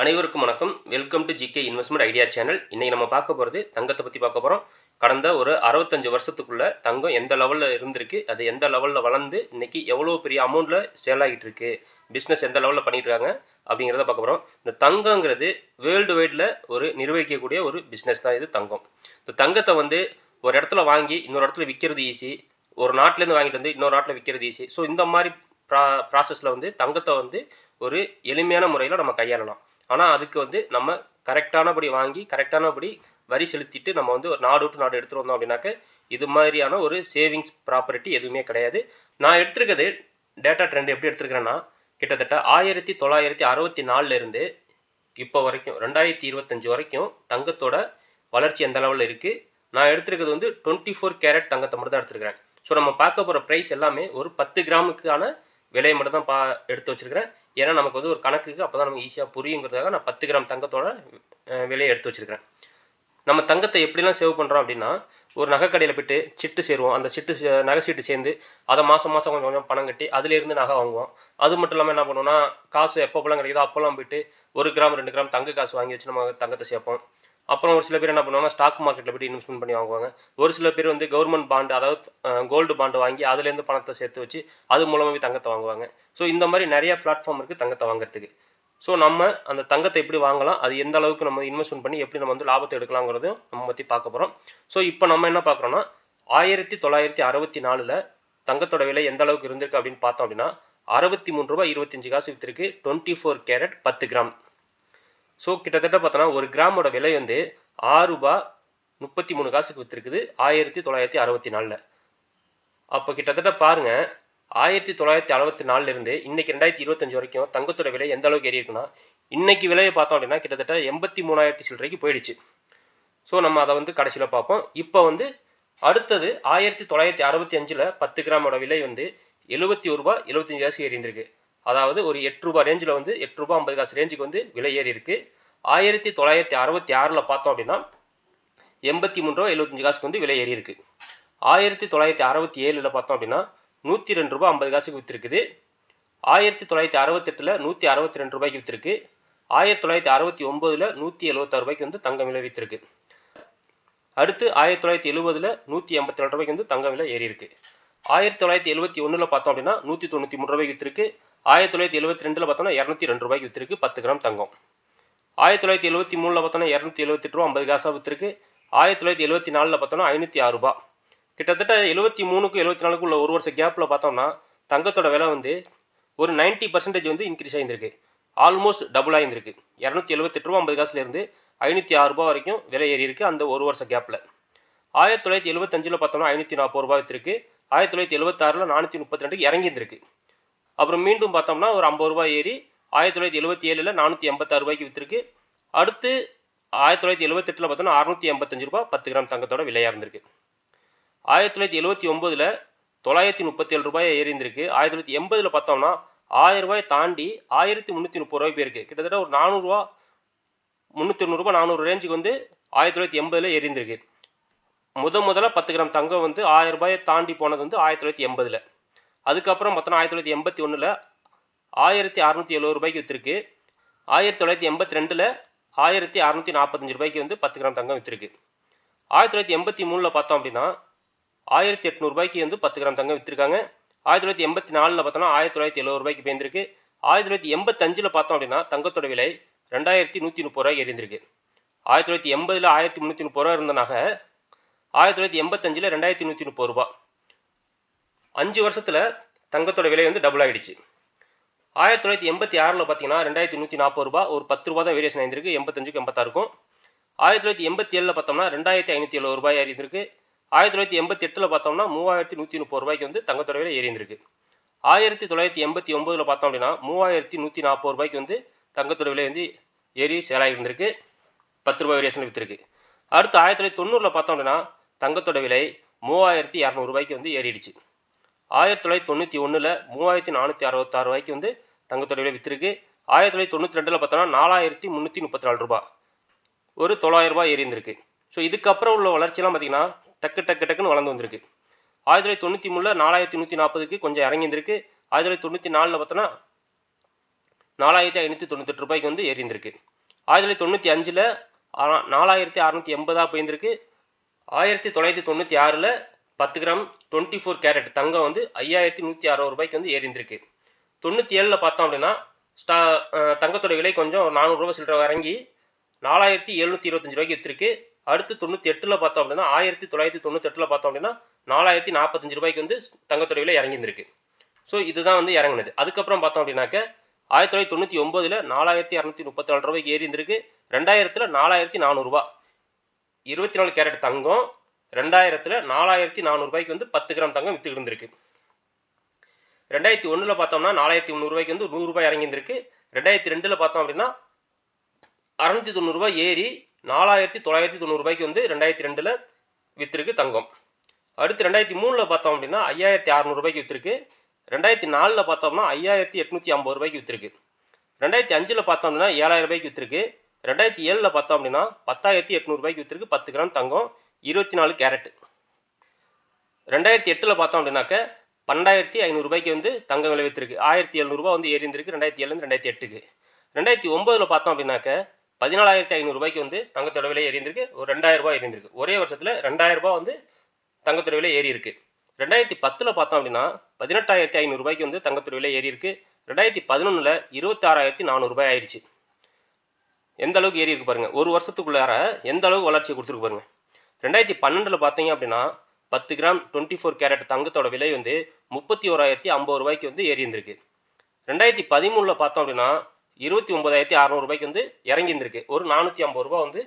அனைவருக்கும் வணக்கம். Welcome to GK investment idea channel இன்னைக்கு நம்ம பார்க்க போகிறது தங்கத்தை பற்றி பார்க்க போகிறோம் கடந்த ஒரு அறுபத்தஞ்சு வருஷத்துக்குள்ள தங்கம் எந்த லெவலில் இருந்திருக்கு அது எந்த லெவலில் வளர்ந்து இன்னைக்கு எவ்வளோ பெரிய அமௌண்ட்டில் சேல் ஆகிட்டு இருக்கு பிஸ்னஸ் எந்த லெவலில் பண்ணிட்டு இருக்காங்க அப்படிங்கிறத பார்க்க போகிறோம் இந்த தங்கங்கிறது வேர்ல்டு வைடில் ஒரு நிர்வகிக்கக்கூடிய ஒரு பிஸ்னஸ் தான் இது தங்கம். இந்த தங்கத்தை வந்து ஒரு இடத்துல வாங்கி இன்னொரு இடத்துல விற்கிறது ஈஸி ஒரு நாட்டிலேருந்து வாங்கிட்டு வந்து இன்னொரு நாட்டில் விற்கிறது ஈஸி ஸோ இந்த மாதிரி ப்ரா ப்ராசஸில் வந்து தங்கத்தை வந்து ஒரு எளிமையான முறையில் நம்ம கையாளலாம். ஆனால் அதுக்கு வந்து நம்ம கரெக்டானபடி வாங்கி கரெக்டானபடி வரி செலுத்திட்டு நம்ம வந்து ஒரு நாடு விட்டு நாடு எடுத்துகிட்டு வந்தோம் அப்படின்னாக்க இது மாதிரியான ஒரு சேவிங்ஸ் ப்ராப்பர்ட்டி எதுவுமே கிடையாது. நான் எடுத்திருக்கிறது டேட்டா ட்ரெண்ட் எப்படி எடுத்திருக்கிறேன்னா கிட்டத்தட்ட ஆயிரத்தி தொள்ளாயிரத்தி அறுபத்தி நாலுலேருந்து இப்போ வரைக்கும் ரெண்டாயிரத்தி இருபத்தஞ்சி வரைக்கும் தங்கத்தோட வளர்ச்சி எந்த அளவில் இருக்குது நான் எடுத்திருக்கிறது வந்து டுவெண்ட்டி ஃபோர் கேரட் தங்கத்தை மட்டும் தான் எடுத்திருக்கிறேன். ஸோ நம்ம பார்க்க போகிற ப்ரைஸ் எல்லாமே ஒரு பத்து கிராமுக்கான விலையை மட்டும் தான் பா எடுத்து வச்சிருக்கிறேன். ஏன்னா நமக்கு வந்து ஒரு கணக்குக்கு அப்போ தான் நமக்கு ஈஸியாக புரியுங்கிறதுக்காக நான் பத்து கிராம் தங்கத்தோட விலையை எடுத்து வச்சிருக்கிறேன். நம்ம தங்கத்தை எப்படிலாம் சேவ் பண்ணுறோம் அப்படின்னா ஒரு நகைக்கடையில் போயிட்டு சிட்டு சேருவோம். அந்த சிட்டு நகை சீட்டு சேர்ந்து அதை மாதம் மாதம் கொஞ்சம் கொஞ்சம் பணம் கட்டி அதுலேருந்து நகை வாங்குவோம். அது மட்டும் இல்லாமல் என்ன பண்ணுவோம்னா காசு எப்பப்போலாம் கிடைக்குதோ அப்போல்லாம் போயிட்டு ஒரு கிராம் ரெண்டு கிராம் தங்க காசு வாங்கி வச்சு நம்ம தங்கத்தை சேர்ப்போம் அப்புறம் ஒரு சில பேர் என்ன பண்ணுவாங்க ஸ்டாக் மார்க்கெட்டில் போய் இன்வெஸ்ட்மெண்ட் பண்ணி வாங்குவாங்க. ஒரு சில பேர் வந்து கவர்மெண்ட் பாண்டு அதாவது கோல்டு பாண்டு வாங்கி அதுலேருந்து பணத்தை சேர்த்து வச்சு அது மூலமாகவே தங்கத்தை வாங்குவாங்க. ஸோ இந்த மாதிரி நிறைய பிளாட்ஃபார்ம் இருக்குது தங்கத்தை வாங்குறதுக்கு. ஸோ நம்ம அந்த தங்கத்தை எப்படி வாங்கலாம் அது எந்த அளவுக்கு நம்ம இன்வெஸ்ட்மெண்ட் பண்ணி எப்படி நம்ம வந்து லாபத்தை எடுக்கலாங்கிறதையும் நம்ம பற்றி பார்க்க போகிறோம் ஸோ இப்போ நம்ம என்ன பார்க்குறோன்னா ஆயிரத்தி தொள்ளாயிரத்தி அறுபத்தி நாலில் தங்கத்தோட விலை எந்த அளவுக்கு இருந்திருக்கு அப்படின்னு பார்த்தோம் அப்படின்னா அறுபத்தி மூணு ரூபாய் இருபத்தஞ்சு காசு வித்திருக்கு டுவெண்ட்டி ஃபோர் கேரட் பத்து கிராம். ஸோ கிட்டத்தட்ட பார்த்தோன்னா ஒரு கிராமோட விலை வந்து ஆறு ரூபாய் முப்பத்தி மூணு காசுக்கு வித்திருக்குது ஆயிரத்தி தொள்ளாயிரத்தி அறுபத்தி நாலில். அப்போ கிட்டத்தட்ட பாருங்க ஆயிரத்தி தொள்ளாயிரத்தி அறுபத்தி நாலுலேருந்து இன்னைக்கு ரெண்டாயிரத்தி இருபத்தஞ்சு வரைக்கும் தங்கத்தோட விலை எந்த அளவுக்கு ஏறி இருக்குன்னா இன்னைக்கு விலையை பார்த்தோம் அப்படின்னா கிட்டத்தட்ட எண்பத்தி மூணாயிரத்தி சில்லறைக்கு போயிடுச்சு. ஸோ நம்ம அதை வந்து கடைசியில் பார்ப்போம். இப்போ வந்து அடுத்தது ஆயிரத்தி தொள்ளாயிரத்தி அறுபத்தி அஞ்சில் பத்து கிராமோட விலை வந்து எழுபத்தி ஒரு ரூபா எழுபத்தஞ்சு காசு ஏறி இருந்திருக்கு. அதாவது ஒரு எட்டு ரூபாய் ரேஞ்சில் வந்து எட்டு ரூபாய் ஐம்பது காசு ரேஞ்சுக்கு வந்து விலை ஏறி இருக்கு. ஆயிரத்தி தொள்ளாயிரத்தி அறுபத்தி ஆறில் பார்த்தோம் அப்படின்னா எண்பத்தி மூணு ரூபா எழுபத்தஞ்சு காசுக்கு வந்து விலை ஏறி இருக்கு. ஆயிரத்தி தொள்ளாயிரத்தி அறுபத்தி ஏழில் பார்த்தோம் அப்படின்னா நூற்றி ரெண்டு ரூபா ஐம்பது காசுக்கு விற்றுருக்குது ஆயிரத்தி தொள்ளாயிரத்தி அறுபத்தெட்டில் நூற்றி அறுபத்தி ரெண்டு ரூபாய்க்கு விற்றுருக்கு ஆயிரத்தி தொள்ளாயிரத்தி அறுபத்தி ஒம்போதில் நூற்றி எழுபத்தாறு ரூபாய்க்கு வந்து தங்கம் விலை விற்றுருக்கு அடுத்து ஆயிரத்தி தொள்ளாயிரத்தி எழுபதில் நூற்றி எண்பத்தி ரெண்டு ரூபாய்க்கு வந்து தங்கம் விலை ஏறி இருக்கு. ஆயிரத்தி தொள்ளாயிரத்தி எழுபத்தி ஒன்றில் பார்த்தோம் அப்படின்னா நூற்றி தொண்ணூற்றி மூணு ரூபாய்க்கு விற்றுருக்கு ஆயிரத்தி தொள்ளாயிரத்தி எழுபத்தி ரெண்டில் பார்த்தோம்னா இரநூத்தி ரெண்டு ரூபாய்க்கு விற்றுருக்கு பத்து கிராம் தங்கம். ஆயிரத்தி தொள்ளாயிரத்தி எழுபத்தி மூணில் பார்த்தோன்னா இரநூத்தி எழுபத்தெட்டு ரூபா ஐம்பது காசாக விற்றுருக்கு ஆயிரத்தி தொள்ளாயிரத்தி எழுபத்தி நாலில் பார்த்தோன்னா ஐநூற்றி ஆறு ரூபா. கிட்டத்தட்ட எழுபத்தி மூணுக்கு எழுபத்தி நாலுக்கு உள்ள ஒரு வருஷ கேப்பில் பார்த்தோம்னா தங்கத்தோட விலை வந்து ஒரு 90% பர்சன்டேஜ் வந்து இன்க்ரீஸ் ஆகியிருந்திருக்கு ஆல்மோஸ்ட் டபுள் ஆகியிருந்திருக்கு இரநூத்தி எழுபத்தெட்டு ரூபா ஐம்பது காசுலேருந்து ஐநூற்றி ஆறு ரூபா வரைக்கும் விலை ஏறி இருக்குது அந்த ஒரு வருஷ கேப்பில் ஆயிரத்தி தொள்ளாயிரத்தி எழுபத்தஞ்சில் பார்த்தோம்னா ஐநூற்றி நாற்பது ரூபாய் விற்றுருக்கு ஆயிரத்தி தொள்ளாயிரத்தி எழுபத்தாறில் நானூற்றி முப்பத்தி ரெண்டுக்கு இறங்கியிருந்திருக்கு. அப்புறம் மீண்டும் பார்த்தோம்னா ஒரு ஐம்பது ரூபாய் ஏறி ஆயிரத்தி தொள்ளாயிரத்தி எழுபத்தி ஏழில் நானூற்றி எண்பத்தாறு ரூபாய்க்கு விற்றுருக்கு அடுத்து ஆயிரத்தி தொள்ளாயிரத்தி எழுபத்தெட்டில் பார்த்தோம்னா அறுநூற்றி எண்பத்தஞ்சு ரூபாய் பத்து கிராம் தங்கத்தோட விலையாக இருந்திருக்கு. ஆயிரத்தி தொள்ளாயிரத்தி எழுபத்தி ஒம்போதில் தொள்ளாயிரத்தி முப்பத்தி ஏழு ரூபாய் ஏறிந்திருக்கு ஆயிரத்தி தொள்ளாயிரத்தி எண்பதில் பார்த்தோம்னா ஆயிரம் ரூபாய் தாண்டி ஆயிரத்தி முந்நூற்றி முப்பது ரூபாய் போயிருக்கு. கிட்டத்தட்ட ஒரு நானூறுரூவா முந்நூற்றி தொண்ணூறுபா நானூறு ரேஞ்சுக்கு வந்து ஆயிரத்தி தொள்ளாயிரத்தி எண்பதில் ஏறிந்திருக்கு முத முதல்ல பத்து கிராம் தங்கம் வந்து ஆயிரம் ரூபாயை தாண்டி போனது வந்து ஆயிரத்தி தொள்ளாயிரத்தி எண்பதில். அதுக்கப்புறம் பார்த்தோன்னா ஆயிரத்தி தொள்ளாயிரத்தி எண்பத்தி ஒன்றில் ஆயிரத்தி அறநூற்றி எழுபது ரூபாய்க்கு விற்றுருக்கு ஆயிரத்தி தொள்ளாயிரத்தி எண்பத்தி ரெண்டில் ஆயிரத்தி அறநூற்றி நாற்பத்தஞ்சு ரூபாய்க்கு வந்து பத்து கிராம் தங்கம் விற்றுருக்கு ஆயிரத்தி தொள்ளாயிரத்தி எண்பத்தி மூணில் பார்த்தோம் அப்படின்னா ஆயிரத்தி எட்நூறுபாய்க்கு வந்து பத்து கிராம் தங்கம் விற்றுருக்காங்க ஆயிரத்தி தொள்ளாயிரத்தி எண்பத்தி நாலில் பார்த்தோன்னா ஆயிரத்தி தொள்ளாயிரத்தி எழுபது ரூபாய்க்கு பேர்ந்திருக்கு. ஆயிரத்தி தொள்ளாயிரத்தி எண்பத்தஞ்சில் பார்த்தோம் அப்படின்னா தங்கத்தோட விலை ரெண்டாயிரத்தி நூற்றி முப்பது ரூபாய்க்கு இருந்திருக்கு ஆயிரத்தி தொள்ளாயிரத்தி எண்பதில் ஆயிரத்தி முந்நூற்றி முப்பது ரூபா இருந்தனாக ஆயிரத்தி தொள்ளாயிரத்தி எண்பத்தஞ்சில் ரெண்டாயிரத்தி நூற்றி முப்பது ரூபா. அஞ்சு வருஷத்தில் தங்கத்தோட விலை வந்து டபுள் ஆகிடுச்சு ஆயிரத்தி தொள்ளாயிரத்தி எண்பத்தி ஆறில் பார்த்தீங்கன்னா ரெண்டாயிரத்தி நூற்றி நாற்பது ரூபா ஒரு பத்து ரூபா தான் வேரியேஷன் ஆயிருந்திருக்கு. எண்பத்தஞ்சுக்கு எண்பத்தாருக்கும் ஆயிரத்தி தொள்ளாயிரத்தி எண்பத்தி ஏழில் பார்த்தோம்னா ரெண்டாயிரத்தி ஐநூற்றி எழுபது ரூபாய் ஏறி இருந்திருக்கு ஆயிரத்தி தொள்ளாயிரத்தி எண்பத்தி எட்டில் பார்த்தோம்னா மூவாயிரத்தி நூற்றி முப்பது ரூபாய்க்கு வந்து தங்கத்தோட விலை ஏறி இருந்திருக்கு ஆயிரத்தி தொள்ளாயிரத்தி எண்பத்தி ஒம்போதில் பார்த்தோம் அப்படின்னா மூவாயிரத்தி நூற்றி நாற்பது ரூபாய்க்கு வந்து தங்கத்தோட விலை வந்து ஏறி சேலாகி இருந்திருக்கு பத்து ரூபாய் வேரியேஷன் விற்றுருக்கு அடுத்து ஆயிரத்தி தொள்ளாயிரத்தி தொண்ணூறில் பார்த்தோம் அப்படின்னா தங்கத்தோட விலை மூவாயிரத்தி இரநூறுபாய்க்கு வந்து ஏறிடுச்சு. ஆயிரத்தி தொள்ளாயிரத்தி தொண்ணூற்றி ஒன்றில் மூவாயிரத்தி நானூற்றி அறுபத்தாறு ரூபாய்க்கு வந்து தங்கத்தோட விலை விற்றுருக்கு ஆயிரத்தி தொள்ளாயிரத்தி தொண்ணூற்றி ரெண்டில் பார்த்தோன்னா நாலாயிரத்தி முந்நூற்றி முப்பத்தி நாலு ரூபா ஒரு தொள்ளாயிரம் ரூபாய் ஏறி இருந்திருக்கு ஸோ இதுக்கப்புறம் உள்ள வளர்ச்சியெல்லாம் பார்த்தீங்கன்னா டக்கு டக்கு டக்குன்னு வளர்ந்து வந்திருக்கு. ஆயிரத்தி தொள்ளாயிரத்தி தொண்ணூற்றி மூணில் நாலாயிரத்தி நூற்றி நாற்பதுக்கு கொஞ்சம் இறங்கி இருந்திருக்கு ஆயிரத்தி தொள்ளாயிரத்தி தொண்ணூற்றி நாலில் பார்த்தோன்னா நாலாயிரத்தி ஐநூற்றி தொண்ணூத்தெட்டு ரூபாய்க்கு வந்து ஏறிந்திருக்கு ஆயிரத்தி தொள்ளாயிரத்தி தொண்ணூற்றி அஞ்சில் நாலாயிரத்தி அறநூற்றி எண்பதாக போயிருந்திருக்கு. ஆயிரத்தி தொள்ளாயிரத்தி தொண்ணூற்றி ஆறில் பத்து கிராம் டுவெண்ட்டி ஃபோர் கேரட். தங்கம் வந்து ஐயாயிரத்தி நூற்றி அறுபது ரூபாய்க்கு வந்து ஏறிந்திருக்கு. தொண்ணூற்றி ஏழில் பார்த்தோம் அப்படின்னா ஸ்டா தங்கத்தோட விலை கொஞ்சம் நானூறுரூவா சில்லற இறங்கி நாலாயிரத்தி எழுநூற்றி இருபத்தஞ்சு ரூபாய்க்கு விற்றுருக்கு அடுத்து தொண்ணூற்றி எட்டில் பார்த்தோம் அப்படின்னா ஆயிரத்தி தொள்ளாயிரத்தி தொண்ணூத்தெட்டில் பார்த்தோம் அப்படின்னா நாலாயிரத்தி நாற்பத்தஞ்சு ரூபாய்க்கு வந்து தங்கத்தோட விலை இறங்கியிருந்திருக்கு ஸோ இதுதான் வந்து இறங்குனது. அதுக்கப்புறம் பார்த்தோம் அப்படின்னாக்க ஆயிரத்தி தொள்ளாயிரத்தி தொண்ணூற்றி ஒம்போதில் நாலாயிரத்தி இரநூத்தி முப்பத்தி ரூபாய்க்கு ஏறி இருந்திருக்கு ரெண்டாயிரத்தில் நாலாயிரத்தி நானூறுரூவா இருபத்தி நாலு கேரட் தங்கம் ரெண்டாயிரத்தில் நாலாயிரத்தி நானூறுபாய்க்கு வந்து பத்து கிராம் தங்கம் விற்று இருந்திருக்கு. ரெண்டாயிரத்தி ஒன்றில் பார்த்தோம்னா நாலாயிரத்தி முந்நூறுபாய்க்கு வந்து நூறுரூபாய் இறங்கியிருந்திருக்கு. ரெண்டாயிரத்தி ரெண்டில் பார்த்தோம் அப்படின்னா அறநூற்றி தொண்ணூறுரூபா ஏறி நாலாயிரத்தி தொள்ளாயிரத்தி தொண்ணூறுபாய்க்கு வந்து ரெண்டாயிரத்தி ரெண்டில் விற்றுருக்கு தங்கம். அடுத்து ரெண்டாயிரத்தி மூணில் பார்த்தோம் அப்படின்னா ஐயாயிரத்தி அறநூறுபாய்க்கு விற்றுருக்கு ரெண்டாயிரத்தி நாலில் பார்த்தோம்னா ஐயாயிரத்தி எட்நூற்றி ஐம்பது ரூபாய்க்கு விற்றுருக்கு ரெண்டாயிரத்தி அஞ்சில் பார்த்தோம் அப்படின்னா ஏழாயிரம் ரூபாய்க்கு விற்றுருக்கு ரெண்டாயிரத்தி ஏழில் பார்த்தோம் அப்படின்னா பத்தாயிரத்தி எட்நூறுபாய்க்கு விற்றுருக்கு பத்து கிராம் தங்கம். இருபத்தி நாலு கேரட் ரெண்டாயிரத்தி எட்டில் பார்த்தோம் அப்படின்னாக்க பன்னெண்டாயிரத்தி ஐநூறுபாய்க்கு வந்து தங்கம் விலை விற்றுருக்கு ஆயிரத்தி எழுநூறுபா வந்து ஏறி இருந்திருக்கு ரெண்டாயிரத்தி ஏழுலேருந்து ரெண்டாயிரத்தி எட்டுக்கு. ரெண்டாயிரத்தி ஒம்போதில் பார்த்தோம் அப்படின்னாக்க பதினாலாயிரத்தி ஐநூறுரூபாய்க்கு வந்து தங்கத்தோட விலை ஏறி இருந்திருக்கு ஒரு ரெண்டாயிரம் ரூபாய் இருந்திருக்கு ஒரே வருஷத்தில் ரெண்டாயிரரூபா வந்து தங்கத்தோட விலை ஏறி இருக்கு ரெண்டாயிரத்தி பத்தில் பார்த்தோம் அப்படின்னா பதினெட்டாயிரத்தி ஐநூறுரூபாய்க்கு வந்து தங்கத்தோட விலை ஏறி இருக்கு ரெண்டாயிரத்தி பதினொன்றில் இருபத்தாறாயிரத்தி நானூறுபாய் ஆயிடுச்சு. எந்த அளவுக்கு ஏறி இருக்கு பாருங்க. ஒரு வருஷத்துக்குள்ளார எந்த அளவுக்கு வளர்ச்சி கொடுத்துருக்கு பாருங்க. ரெண்டாயிரத்தி பன்னெண்டில் பார்த்தீங்க அப்படின்னா பத்து கிராம் டுவெண்ட்டி ஃபோர் கேரட் தங்கத்தோட விலை வந்து முப்பத்தி ஓராயிரத்தி ஐம்பது ரூபாய்க்கு வந்து ஏறி இருந்திருக்கு ரெண்டாயிரத்தி பதிமூணில் பார்த்தோம் அப்படின்னா இருபத்தி ஒன்பதாயிரத்தி அறநூறுபாய்க்கு வந்து இறங்கி இருந்திருக்கு ஒரு நானூற்றி ஐம்பது ரூபா வந்து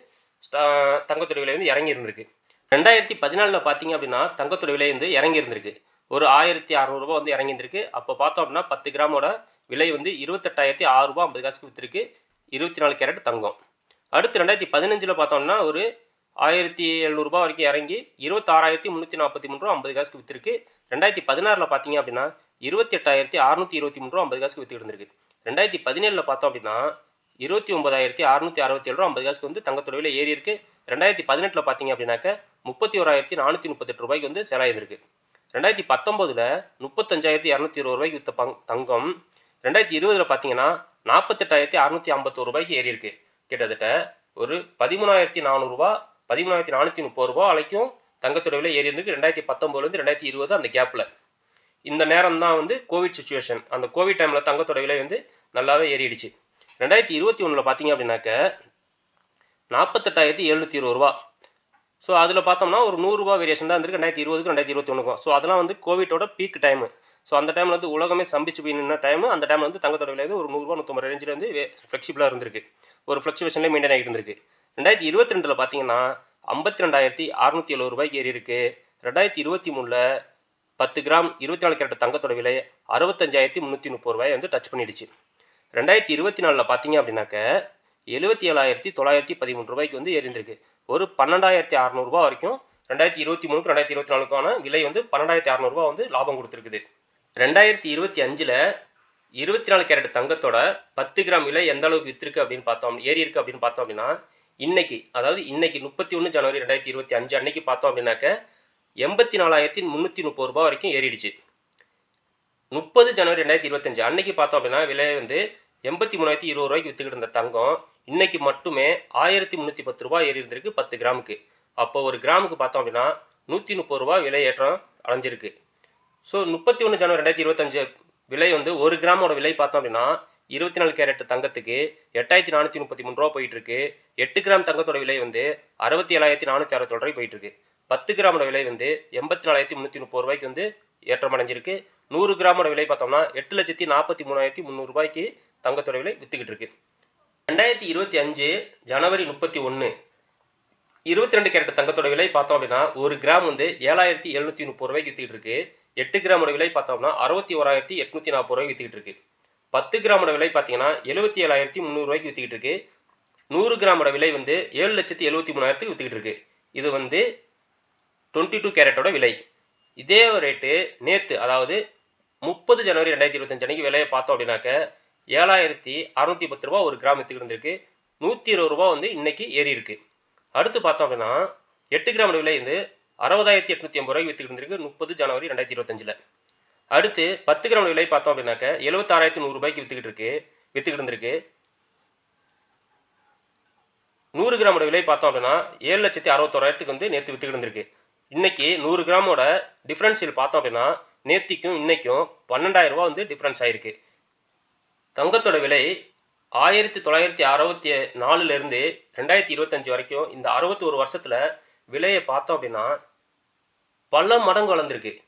ஸ்டா- தங்கத்தோட விலை வந்து இறங்கி இருந்திருக்கு ரெண்டாயிரத்தி பதினாலில் பார்த்தீங்க அப்படின்னா தங்கத்தோட விலை வந்து இறங்கி இருந்திருக்கு ஒரு ஆயிரத்தி அறநூறுபா வந்து இறங்கி இருந்திருக்கு அப்போ பார்த்தோம் அப்படின்னா பத்து கிராமோட விலை வந்து இருபத்தெட்டாயிரத்தி ஆறுரூபா ஐம்பது காசுக்கு விற்றுருக்கு இருபத்தி நாலு கேரட் தங்கம். அடுத்து ரெண்டாயிரத்தி பதினஞ்சில் பார்த்தோம்னா ஒரு ஆயிரத்தி எழுநூறுபா வரைக்கும் இறங்கி இருபத்தாறாயிரத்தி முந்நூற்றி நாற்பத்தி மூணு ரூபா ஐம்பது காசுக்கு விற்றுருக்கு ரெண்டாயிரத்தி பதினாறில் பார்த்தீங்க அப்படின்னா இருபத்தி எட்டாயிரத்தி அறுநூத்தி இருபத்தி மூணு ரூபா ஐம்பது காசுக்கு விற்றுட்டு இருந்திருக்கு. ரெண்டாயிரத்தி பதினேழில் பார்த்தோம் அப்படின்னா இருபத்தி ஒன்பதாயிரத்தி அறுநூத்தி அறுபத்தி ஏழு ரூபா ஐம்பது காசுக்கு வந்து தங்கத்தோட விலை ஏறி இருக்கு ரெண்டாயிரத்தி பதினெட்டில் பார்த்தீங்க அப்படின்னாக்க முப்பத்தி ஓராயிரத்தி நானூற்றி முப்பத்தெட்டு ரூபாய்க்கு வந்து செலாயிருந்திருக்கு. ரெண்டாயிரத்தி பத்தொம்போதில் முப்பத்தஞ்சாயிரத்தி இரநூத்தி இருபது ரூபாய்க்கு வித்த பங் தங்கம். ரெண்டாயிரத்தி இருபதுல பார்த்தீங்கன்னா நாற்பத்தெட்டாயிரத்தி அறுநூத்தி ஐம்பத்தோரு ரூபாய்க்கு ஏறி இருக்கு கிட்டத்தட்ட ஒரு பதிமூணாயிரத்தி நானூறுரூவா பதிமூணாயிரத்தி நானூற்றி முப்பது ரூபா வரைக்கும் தங்கத்தோட விலை ஏறி இருக்கு ரெண்டாயிரத்தி பத்தொம்போதுலேருந்து ரெண்டாயிரத்தி இருபது அந்த கேப்பில் இந்த நேரம் தான் வந்து கோவிட் சுச்சுவேஷன் அந்த கோவிட் டைமில் தங்கத்தோட விலை வந்து நல்லாவே ஏறிடுச்சு. ரெண்டாயிரத்தி இருபத்தி ஒன்றில் பார்த்தீங்க அப்படின்னாக்க நாற்பத்தெட்டாயிரத்தி எழுநூற்றி இருபது ரூபா ஸோ அதில் பார்த்தோம்னா ஒரு நூறுரூவா வேரியேஷன் தான் இருந்திருக்கு. ரெண்டாயிரத்தி இருபதுக்கு ரெண்டாயிரத்தி இருபத்தி ஒன்றுக்கும் ஸோ அதெல்லாம் வந்து கோவிட்டோட பீக் டைமு ஸோ அந்த டைமில் வந்து உலகமே சம்பிச்சு போய் நின்ன டைம் அந்த டைமில் வந்து தங்கத்தோட விலை ஒரு நூறுரூவா நூற்றம்பது ரேஞ்சில் வந்து ஃப்ளெக்சிபிளாக இருந்திருக்கு. ஒரு ஃப்ளக்சுவேஷன்லேயே மெயின்டைன் ஆகிட்டு இருந்திருக்கு. ரெண்டாயிரத்தி இருபத்தி ரெண்டில் பார்த்தீங்கன்னா ஐம்பத்தி ரெண்டாயிரத்தி அறுநூத்தி எழுபது ரூபாய்க்கு ஏறி இருக்கு ரெண்டாயிரத்தி இருபத்தி மூணில் பத்து கிராம் இருபத்தி நாலு கேரட் தங்கத்தோட விலை அறுபத்தஞ்சாயிரத்தி முந்நூற்றி முப்பது ரூபாய் வந்து டச் பண்ணிடுச்சு. ரெண்டாயிரத்தி இருபத்தி நாலில் பார்த்தீங்க அப்படின்னாக்க எழுபத்தி ஏழாயிரத்தி தொள்ளாயிரத்தி பதிமூணு ரூபாய்க்கு வந்து ஏறி இருந்திருக்கு ஒரு பன்னெண்டாயிரத்தி அறநூறுபா வரைக்கும் ரெண்டாயிரத்தி இருபத்தி மூணுக்கு ரெண்டாயிரத்தி இருபத்தி நாலுக்கான விலை வந்து பன்னெண்டாயிரத்தி அறநூறுபா வந்து லாபம் கொடுத்துருக்குது. ரெண்டாயிரத்தி இருபத்தி அஞ்சில் இருபத்தி நாலு கேரட் தங்கத்தோட பத்து கிராம் விலை எந்த அளவுக்கு வித்திருக்கு அப்படின்னு பார்த்தோம் ஏறி இருக்கு அப்படின்னு பார்த்தோம் அப்படின்னா இன்னைக்கு அதாவது இன்னைக்கு முப்பத்தி ஒன்று ஜனவரி ரெண்டாயிரத்தி இருபத்தி அஞ்சு அன்னைக்கு பார்த்தோம் அப்படின்னாக்க எண்பத்தி நாலாயிரத்தி முந்நூற்றி முப்பது ரூபாய் வரைக்கும் ஏறிடுச்சு. முப்பது ஜனவரி ரெண்டாயிரத்தி இருபத்தஞ்சு அன்னைக்கு பார்த்தோம் அப்படின்னா விலை வந்து எண்பத்தி மூணாயிரத்தி இருபது ரூபாய்க்கு வித்துக்கிட்டு இருந்த தங்கம் இன்னைக்கு மட்டுமே ஆயிரத்தி முந்நூற்றி பத்து ரூபாய் ஏறி இருந்திருக்கு பத்து கிராமுக்கு. அப்போ ஒரு கிராமுக்கு பார்த்தோம் அப்படின்னா நூற்றி முப்பது ரூபாய் விலை ஏற்றம் அடைஞ்சிருக்கு. ஸோ முப்பத்தி ஒன்று ஜனவரி ரெண்டாயிரத்தி இருபத்தஞ்சு விலை வந்து ஒரு கிராமோட விலை பார்த்தோம் அப்படின்னா இருபத்தி நாலு கேரட் தங்கத்துக்கு எட்டாயிரத்தி நானூற்றி முப்பத்தி மூணு ரூபா போயிட்டு இருக்கு எட்டு கிராம் தங்கத்தோட விலை வந்து அறுபத்தி ஏழாயிரத்தி நானூற்றி அறுபத்தோடு ரூபாய் போயிட்டு இருக்கு பத்து கிராமோட விலை வந்து எண்பத்தி நாலாயிரத்தி முந்நூற்றி முப்பது ரூபாய்க்கு வந்து ஏற்றம் அடைஞ்சிருக்கு. நூறு கிராமோட விலை பார்த்தோம்னா எட்டு லட்சத்தி நாற்பத்தி மூணாயிரத்தி முந்நூறு ரூபாய்க்கு தங்கத்தோட விலை வித்துக்கிட்டு இருக்கு ரெண்டாயிரத்தி இருபத்தி அஞ்சு ஜனவரி முப்பத்தி ஒன்று இருபத்தி ரெண்டு கேரட் தங்கத்தோட விலை பார்த்தோம் அப்படின்னா ஒரு கிராம் வந்து ஏழாயிரத்தி எழுநூத்தி முப்பது ரூபாய்க்கு வித்துக்கிட்டு இருக்கு எட்டு கிராமோட விலை பார்த்தோம்னா அறுபத்தி ஓராயிரத்தி எட்நூத்தி நாற்பது ரூபாய்க்கு வித்துக்கிட்டு இருக்கு பத்து கிராமோட விலை பார்த்தீங்கன்னா எழுபத்தி ஏழாயிரத்தி முந்நூறு விற்றுக்கிட்டு இருக்கு. நூறு கிராமோட விலை வந்து ஏழு லட்சத்தி எழுபத்தி மூணாயிரத்துக்கு விற்றுக்கிட்டு இருக்கு. இது வந்து டுவெண்ட்டி டூ கேரட்டோட விலை. இதே ரேட்டு நேற்று அதாவது முப்பது ஜனவரி ரெண்டாயிரத்தி இருபத்தஞ்சு அன்னைக்கு விலையை பார்த்தோம் அப்படின்னாக்க ஏழாயிரத்தி அறுநூத்தி பத்து ரூபா ஒரு கிராம் விற்றுக்கிட்டு இருந்திருக்கு. நூற்றி இருபது ரூபா வந்து இன்னைக்கு ஏறி இருக்கு. அடுத்து பார்த்தோம் அப்படின்னா எட்டு கிராமோட விலை வந்து அறுபதாயிரத்தி எட்நூத்தி ஐம்பது ரூபாய்க்கு விற்றுக்கிட்டு இருந்திருக்கு முப்பது ஜனவரி ரெண்டாயிரத்தி இருபத்தஞ்சில். அடுத்து பத்து கிராம் விலை பார்த்தோம் அப்படின்னாக்க எழுபத்தாறாயிரத்தி நூறு ரூபாய்க்கு வித்துக்கிட்டு இருக்கு வித்துக்கிட்டு இருந்திருக்கு. நூறு கிராமோட விலை பார்த்தோம் அப்படின்னா ஏழு லட்சத்தி அறுபத்தோராயிரத்துக்கு வந்து நேற்று வித்துக்கிட்டு இருந்திருக்கு. இன்னைக்கு நூறு கிராமோட டிஃப்ரென்ஷியல் பார்த்தோம் அப்படின்னா நேத்திக்கும் இன்னைக்கும் பன்னெண்டாயிரம் ரூபா வந்து டிஃப்ரென்ஸ் ஆயிருக்கு. தங்கத்தோட விலை ஆயிரத்தி தொள்ளாயிரத்தி அறுபத்தி நாலுலேருந்து ரெண்டாயிரத்தி இருபத்தஞ்சு வரைக்கும் இந்த அறுபத்தி ஒரு வருஷத்தில் விலையை பார்த்தோம் அப்படின்னா பல மடங்கு வளர்ந்துருக்கு.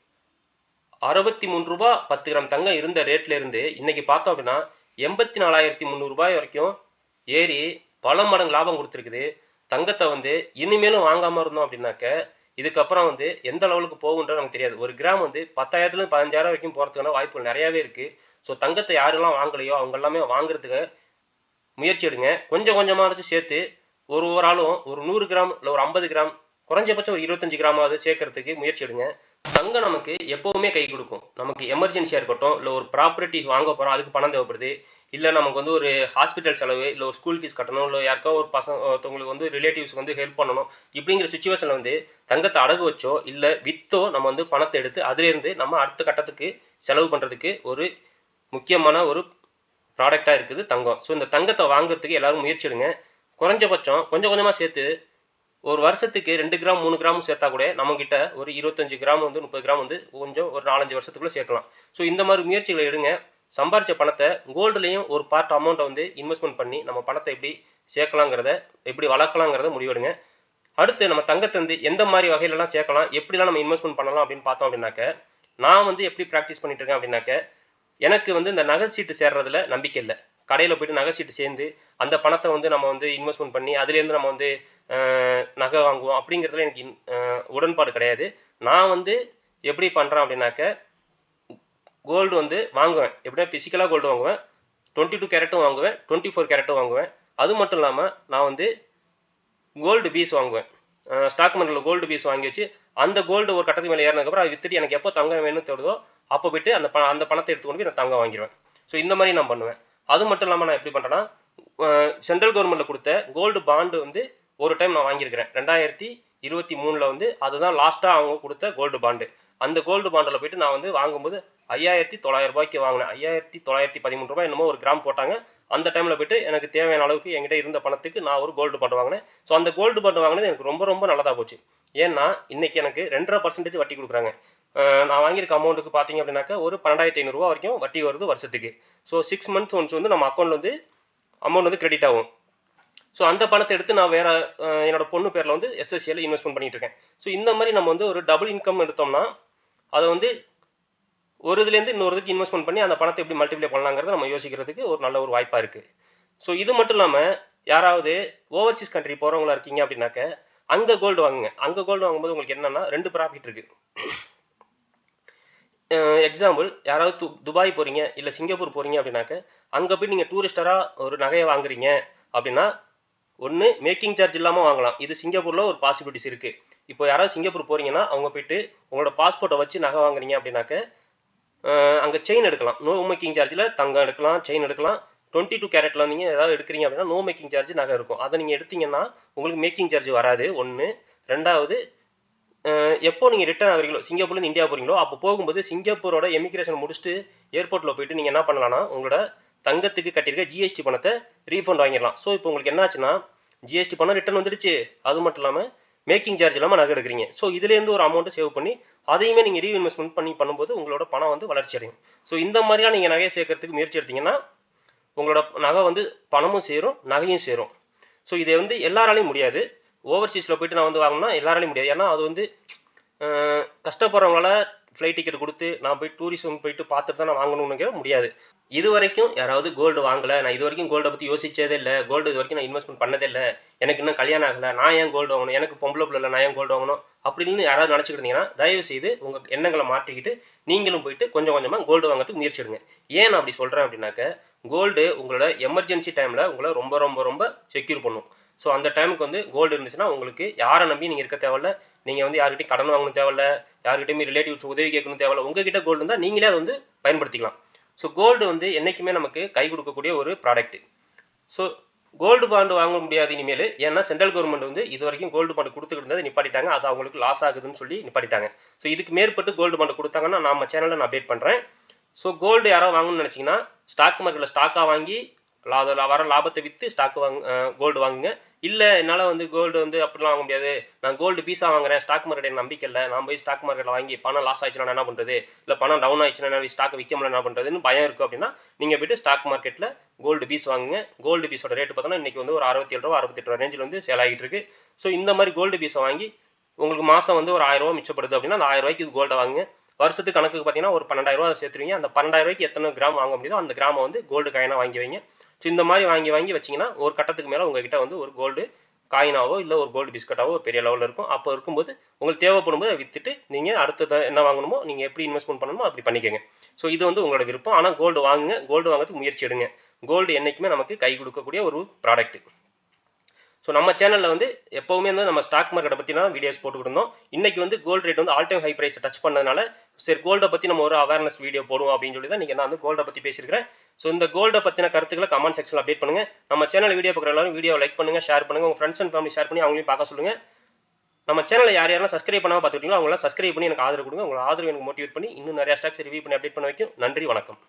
அறுபத்தி மூணு ரூபா பத்து கிராம் தங்கம் இருந்த ரேட்ல இருந்து இன்னைக்கு பார்த்தோம் அப்படின்னா எண்பத்தி நாலாயிரத்தி முந்நூறு ரூபாய் வரைக்கும் ஏறி பல மடங்கு லாபம் கொடுத்துருக்குது. தங்கத்தை வந்து இனிமேலும் வாங்காம இருந்தோம் அப்படின்னாக்க இதுக்கப்புறம் வந்து எந்த லெவலுக்கு போகுன்றது நமக்கு தெரியாது. ஒரு கிராம் வந்து பத்தாயிரத்துலேருந்து பதினஞ்சாயிரம் வரைக்கும் போகிறதுக்கான வாய்ப்புகள் நிறையாவே இருக்குது ஸோ தங்கத்தை யாரெல்லாம் வாங்கலையோ அவங்க எல்லாமே வாங்குறதுக்கு முயற்சி எடுங்க. கொஞ்சம் கொஞ்சமாவது சேர்த்து ஒரு ஒரு ஆளும் ஒரு நூறு கிராம் இல்லை ஒரு ஐம்பது கிராம் குறைஞ்சபட்சம் ஒரு இருபத்தஞ்சு கிராமாவது சேர்க்கறதுக்கு முயற்சி எடுங்க. தங்கம் நமக்கு எப்பவுமே கை கொடுக்கும். நமக்கு எமர்ஜென்சியாக இருக்கட்டும் இல்லை ஒரு ப்ராப்பர்ட்டி வாங்க போகிறோம் அதுக்கு பணம் தேவைப்படுது. இல்லை நமக்கு வந்து ஒரு ஹாஸ்பிட்டல் செலவு இல்லை ஒரு ஸ்கூல் ஃபீஸ் கட்டணும் இல்லை யாருக்கோ ஒரு பசங்க ஒருத்தவங்களுக்கு வந்து ரிலேட்டிவ்ஸ்க்கு வந்து ஹெல்ப் பண்ணணும். இப்படிங்கிற சுச்சுவேஷனில் வந்து தங்கத்தை அடகு வச்சோ இல்லை வித்தோ நம்ம வந்து பணத்தை எடுத்து அதுலேருந்து நம்ம அடுத்த கட்டத்துக்கு செலவு பண்ணுறதுக்கு ஒரு முக்கியமான ஒரு ப்ராடக்டாக இருக்குது தங்கம். ஸோ இந்த தங்கத்தை வாங்குறதுக்கு எல்லோரும் முயற்சி எடுங்க. குறைஞ்சபட்சம் கொஞ்சம் கொஞ்சமாக சேர்த்து ஒரு வருஷத்துக்கு ரெண்டு கிராம் மூணு கிராம் சேர்த்தா கூட நம்மக்கிட்ட ஒரு இருபத்தஞ்சு கிராம் வந்து முப்பது கிராம் வந்து கொஞ்சம் ஒரு நாலஞ்சு வருஷத்துக்குள்ள சேர்க்கலாம். ஸோ இந்த மாதிரி முயற்சிகளை எடுங்க. சம்பாரிச்ச பணத்தை கோல்டுலேயும் ஒரு பார்ட் அமௌண்ட்டை வந்து இன்வெஸ்ட்மெண்ட் பண்ணி நம்ம பணத்தை எப்படி சேர்க்கலாங்கிறத எப்படி வளர்க்கலாங்கிறத முடிவெடுங்க. அடுத்து நம்ம தங்கத்தை வந்து எந்த மாதிரி வகையிலலாம் சேர்க்கலாம் எப்படிலாம் நம்ம இன்வெஸ்ட்மெண்ட் பண்ணலாம் அப்படின்னு பார்த்தோம் அப்படின்னாக்க நான் வந்து எப்படி ப்ராக்டிஸ் பண்ணிட்டு இருக்கேன் அப்படின்னாக்க எனக்கு வந்து இந்த நகை சீட்டு சேர்றதுல நம்பிக்கை இல்லை. கடையில் போயிட்டு நகை சீட்டு சேர்ந்து அந்த பணத்தை வந்து நம்ம வந்து இன்வெஸ்ட்மெண்ட் பண்ணி அதுலேருந்து நம்ம வந்து நகை வாங்குவோம் அப்படிங்கிறதுல எனக்கு இன்- உடன்பாடு கிடையாது. நான் வந்து எப்படி பண்ணுறேன் அப்படின்னாக்க கோல்டு வந்து வாங்குவேன். எப்படின்னா ஃபிசிக்கலாக கோல்டு வாங்குவேன். டுவெண்ட்டி டூ கேரட்டும் வாங்குவேன். டுவெண்ட்டி ஃபோர் கேரட்டும் வாங்குவேன். அது மட்டும் இல்லாமல் நான் வந்து கோல்டு பீஸ் வாங்குவேன். ஸ்டாக் மார்க்கெட்டில் கோல்டு பீஸ் வாங்கி வச்சு அந்த கோல்டு ஒரு கட்டத்துக்கு மேலே ஏறினதுக்கப்புறம் அதை வித்துட்டு எனக்கு எப்போ தங்கம் வேணும்னு தருதோ அப்போ போயிட்டு அந்த ப அந்த பணத்தை எடுத்து கொண்டு போய் நான் தங்கம் வாங்கிடுவேன் ஸோ இந்த மாதிரி நான் பண்ணுவேன். அது மட்டும் இல்லாமல் நான் எப்படி பண்ணுறேன்னா சென்ட்ரல் கவர்மெண்ட்டில் கொடுத்த கோல்டு பாண்டு வந்து ஒரு டைம் நான் வாங்கியிருக்கிறேன். ரெண்டாயிரத்தி இருபத்தி மூணில் வந்து அதுதான் லாஸ்ட்டாக அவங்க கொடுத்த கோல்டு பாண்டு அந்த கோல்டு பாண்டில் போயிட்டு நான் வந்து வாங்கும்போது ஐயாயிரத்தி தொள்ளாயிரம் ரூபாய்க்கு வாங்கினேன். ஐயாயிரத்தி தொள்ளாயிரத்தி பதிமூணு ரூபாய் என்னமோ ஒரு கிராம் போட்டாங்க. அந்த டைமில் போயிட்டு எனக்கு தேவையான அளவுக்கு என்கிட்ட இருந்த பணத்துக்கு நான் ஒரு கோல்டு பாண்டு வாங்கினேன். ஸோ அந்த கோல்டு பாண்டு வாங்கினது எனக்கு ரொம்ப ரொம்ப நல்லதாக போச்சு. ஏன்னா இன்னைக்கு எனக்கு ரெண்டரை பர்சன்டேஜ் வட்டி கொடுக்குறாங்க. நான் வாங்கியிருக்க அமௌண்ட்டுக்கு பார்த்தீங்க அப்படின்னாக்கா ஒரு பன்னெண்டாயிரத்தி ஐநூறுரூவா வரைக்கும் வட்டி வருது வருஷத்துக்கு. ஸோ சிக்ஸ் மந்த்ஸ் ஒன்ஸ் வந்து நம்ம அக்கௌண்ட்ல வந்து அமௌண்ட் வந்து கிரெடிட் ஆகும். ஸோ அந்த பணத்தை எடுத்து நான் வேற என்னோட பொண்ணு பேரில் வந்து எஸ்எஸ்சியில் இன்வெஸ்ட்மெண்ட் பண்ணிட்டு இருக்கேன். ஸோ இந்த மாதிரி நம்ம வந்து ஒரு டபுள் இன்கம் எடுத்தோம்னா அதை வந்து ஒரு இதுலேருந்து இன்னொரு இதுக்கு இன்வெஸ்ட்மெண்ட் பண்ணி அந்த பணத்தை எப்படி மல்டிப்ளை பண்ணலாங்கிறத நம்ம யோசிக்கிறதுக்கு ஒரு நல்ல ஒரு வாய்ப்பாக இருக்குது ஸோ இது மட்டும் இல்லாமல் யாராவது ஓவர்சீஸ் கண்ட்ரி போகிறவங்களா இருக்கீங்க அப்படின்னாக்க அங்கே கோல்டு வாங்குங்க. அங்கே கோல்டு வாங்கும்போது உங்களுக்கு என்னென்னா ரெண்டு ப்ராஃபிட் இருக்குது எக்ஸாம்பிள் யாராவது து துபாய் போகிறீங்க இல்லை சிங்கப்பூர் போகிறீங்க அப்படின்னாக்க அங்கே போய் நீங்கள் டூரிஸ்டராக ஒரு நகையை வாங்குறீங்க அப்படின்னா ஒன்று மேக்கிங் சார்ஜ் இல்லாமல் வாங்கலாம். இது சிங்கப்பூரில் ஒரு பாசிபிலிட்டிஸ் இருக்குது இப்போ யாராவது சிங்கப்பூர் போகிறீங்கன்னா அவங்க போயிட்டு உங்களோட பாஸ்போர்ட்டை வச்சு நகை வாங்குறீங்க அப்படின்னாக்க அங்கே செயின் எடுக்கலாம். நோ மேக்கிங் சார்ஜில் தங்கம் எடுக்கலாம் செயின் எடுக்கலாம். டுவெண்ட்டி டூ கேரட்டில் நீங்கள் ஏதாவது எடுக்கிறீங்க அப்படின்னா நோ மேக்கிங் சார்ஜ் நகை இருக்கும். அதை நீங்கள் எடுத்தீங்கன்னா உங்களுக்கு மேக்கிங் சார்ஜ் வராது. ஒன்று ரெண்டாவது எப்போ நீங்கள் ரிட்டர்ன் ஆகுறீங்களோ சிங்கப்பூர்லேருந்து இந்தியா போகிறீங்களோ அப்போ போகும்போது சிங்கப்பூரோட எமிக்ரேஷன் முடிச்சுட்டு ஏர்போர்ட்டில் போயிட்டு நீங்கள் என்ன பண்ணலாம்னா உங்களோட தங்கத்துக்கு கட்டியிருக்க ஜிஎஸ்டி பணத்தை ரீஃபண்ட் வாங்கிடலாம். ஸோ இப்போ உங்களுக்கு என்னாச்சுன்னா ஜிஎஸ்டி பணம் ரிட்டர்ன் வந்துடுச்சு. அது மட்டும் இல்லாமல் மேக்கிங் சார்ஜ் இல்லாமல் நகை எடுக்கிறீங்க. ஸோ இதுலேருந்து ஒரு அமௌண்ட்டை சேவ் பண்ணி அதையுமே நீங்கள் ரீஇன்வெஸ்ட்மெண்ட் பண்ணி பண்ணும்போது உங்களோட பணம் வந்து வளர்ச்சி அடையும். ஸோ இந்த மாதிரியான நீங்கள் நகையை சேர்க்கறதுக்கு முயற்சி எடுத்தீங்கன்னா உங்களோட நகை வந்து பணமும் சேரும் நகையும் சேரும். ஸோ இதை வந்து எல்லாராலையும் முடியாது. ஓவர்சீஸில் போயிட்டு நான் வந்து வாங்கினா எல்லாராலையும் முடியாது. ஏன்னா அது வந்து கஷ்டப்படுறவங்களால ஃப்ளைட் டிக்கெட் கொடுத்து நான் போய் டூரிசம் போயிட்டு பார்த்துட்டு தான் நான் வாங்கணும்னு முடியாது. இது வரைக்கும் யாராவது கோல்டு வாங்கலை. நான் இது வரைக்கும் கோல்டை பற்றி யோசிச்சதே இல்லை. கோல்டு இது வரைக்கும் நான் இன்வெஸ்ட்மெண்ட் பண்ணதே இல்லை. எனக்கு இன்னும் கல்யாணம் ஆகலை. நான் ஏன் கோல்டு வாங்கணும்? எனக்கு பொம்பளை பிள்ளை நான் ஏன் கோல்டு வாங்கணும்? அப்படின்னு யாராவது நினச்சிக்கிட்டீங்கன்னா இருந்தீங்கன்னா தயவு செய்து உங்கள் எண்ணங்களை மாற்றிக்கிட்டு நீங்களும் போயிட்டு கொஞ்சம் கொஞ்சமாக கோல்டு வாங்குறதுக்கு முயற்சி எடுங்க ஏன் நான் அப்படி சொல்கிறேன் அப்படின்னாக்க கோல்டு உங்களோட எமர்ஜென்சி டைமில் உங்களை ரொம்ப ரொம்ப ரொம்ப செக்யூர் பண்ணும். ஸோ அந்த டைமுக்கு வந்து கோல்டு இருந்துச்சுன்னா உங்களுக்கு யாரை நம்பி நீங்கள் இருக்க தேவையில்ல? நீங்கள் வந்து யார்கிட்டையும் கடன் வாங்கணும் தேவையில்ல. யார்கிட்டையுமே ரிலேட்டிவ்ஸ் உதவி கேட்கணும் தேவையில்ல. உங்ககிட்ட கோல்டு இருந்தால் நீங்களே அதை வந்து பயன்படுத்திக்கலாம். ஸோ கோல்டு வந்து என்றைக்குமே நமக்கு கை கொடுக்கக்கூடிய ஒரு ப்ராடக்ட் ஸோ கோல்டு பாண்டு வாங்க முடியாது இனிமேல். ஏன்னா சென்ட்ரல் கவர்மெண்ட் வந்து இது வரைக்கும் கோல்டு பாண்டு கொடுத்துக்கிட்டு நிப்பாட்டிட்டாங்க. அது அவங்களுக்கு லாஸ் ஆகுதுன்னு சொல்லி நிப்பாட்டிட்டாங்க. ஸோ இதுக்கு மேற்பட்டு கோல்டு பாண்டு கொடுத்தாங்கன்னா நம்ம சேனலில் நான் அப்டேட் பண்ணுறேன் ஸோ கோல்டு யாராவது வாங்கணும்னு நினச்சிங்கன்னா ஸ்டாக் மார்க்கெட்டில் ஸ்டாக்காக வாங்கி அதில் வர லாபத்தை விற்று ஸ்டாக் வாங்க கோல்டு வாங்குங்க. இல்லை என்னால் வந்து கோல்டு வந்து அப்படிலாம் வாங்க முடியாது. நான் கோல்டு பீஸா வாங்குறேன் ஸ்டாக் மார்க்கெட் நம்பிக்கை இல்லை. நான் போய் ஸ்டாக் மார்க்கெட்டில் வாங்கி பணம் லாஸ் ஆயிடுச்சுன்னா என்ன பண்ணுறது இல்லை பணம் டவுன் ஆயிடுச்சுன்னா ஸ்டாக் விற்க முடியல என்ன பண்ணுறதுன்னு பயம் இருக்கும் அப்படின்னா நீங்கள் போயிட்டு ஸ்டாக் மார்க்கெட்டில் கோல்டு பீஸ் வாங்குங்க. கோல்டு பீஸோட ரேட்டு பார்த்தோன்னா இன்றைக்கி வந்து ஒரு அறுபத்தி ஏழு ரூபா அறுபத்தெட்டு ரூபா ரேஞ்சில் வந்து சேல் ஆகிட்டு இருக்கு. ஸோ இந்த மாதிரி கோல்டு பீஸை வாங்கி உங்களுக்கு மாதம் வந்து ஒரு ஆயிரம் ரூபா மிச்சப்படுது அப்படின்னா அந்த ஆயிரம் ரூபாய்க்கு இது கோல்டை வாங்குங்க. வருஷத்துக்கு கணக்குக்கு பார்த்தீங்கன்னா ஒரு பன்னெண்டாயிரம் ரூபா சேர்த்துருவீங்க. அந்த பன்னெண்டாயிரம் ரூபாய்க்கு எத்தனை கிராம் வாங்க முடியுதோ அந்த கிராமை வந்து கோல்டு காயினாக வாங்கி வைங்க. ஸோ இந்த மாதிரி வாங்கி வாங்கி வச்சிங்கன்னா ஒரு கட்டத்துக்கு மேலே உங்ககிட்ட வந்து ஒரு கோல்டு காயினாவோ இல்லை ஒரு கோல்டு பிஸ்கட்டாவோ ஒரு பெரிய லெவலில் இருக்கும். அப்போ இருக்கும்போது உங்களுக்கு தேவைப்படும் போது விற்றுட்டு நீங்கள் அடுத்தது என்ன வாங்கணுமோ நீங்கள் எப்படி இன்வெஸ்ட்மெண்ட் பண்ணணுமோ அப்படி பண்ணிக்கோங்க. ஸோ இது வந்து உங்களோட விருப்பம். ஆனால் கோல்டு வாங்குங்க. கோல்டு வாங்குறதுக்கு முயற்சி எடுங்க. கோல்டு என்றைக்குமே நமக்கு கை கொடுக்கக்கூடிய ஒரு ப்ராடக்ட் ஸோ நம்ம சேனலில் வந்து எப்போவுமே வந்து நம்ம ஸ்டாக் மார்க்கெட்டை பற்றி தான் வீடியோஸ் போட்டுக்கிட்டு இருந்தோம் இன்றைக்கி வந்து கோல்டு ரேட் வந்து ஆல் டைம் ஹை ப்ரைஸை டச் பண்ணதுனால சரி கோல்டை பற்றி நம்ம ஒரு அவேர்னஸ் வீடியோ போடுவோம் அப்படின்னு சொல்லி தான் நீங்கள் நான் வந்து கோல்டை பற்றி பேசியிருக்கிறேன். ஸோ இந்த கோல்டை பற்றின கருத்துக்களை கமெண்ட் செக்ஷனில் அப்டேட் பண்ணுங்கள் நம்ம சேனல் வீடியோ பார்க்குற எல்லாரும் வீடியோ லைக் பண்ணுங்க ஷேர் பண்ணுங்கள் உங்கள் ஃப்ரெண்ட்ஸ் அண்ட் ஃபேமிலி ஷேர் பண்ணி அவங்களையும் பார்க்க சொல்லுங்க. நம்ம சேனலில் யார் யாரெல்லாம் சப்ஸ்கிரைப் பண்ணாமல் பார்த்துக்கிட்டீங்களோ அவங்களாம் சப்ஸ்கிரைப் பண்ணி எனக்கு ஆதரவு கொடுங்க. உங்களை ஆதரவு எனக்கு மோட்டிவேட் பண்ணி இன்னும் நிறையா ஸ்டாக்ஸ் ரிவ்யூ பண்ணி அப்டேட் பண்ண வைக்கும். நன்றி வணக்கம்.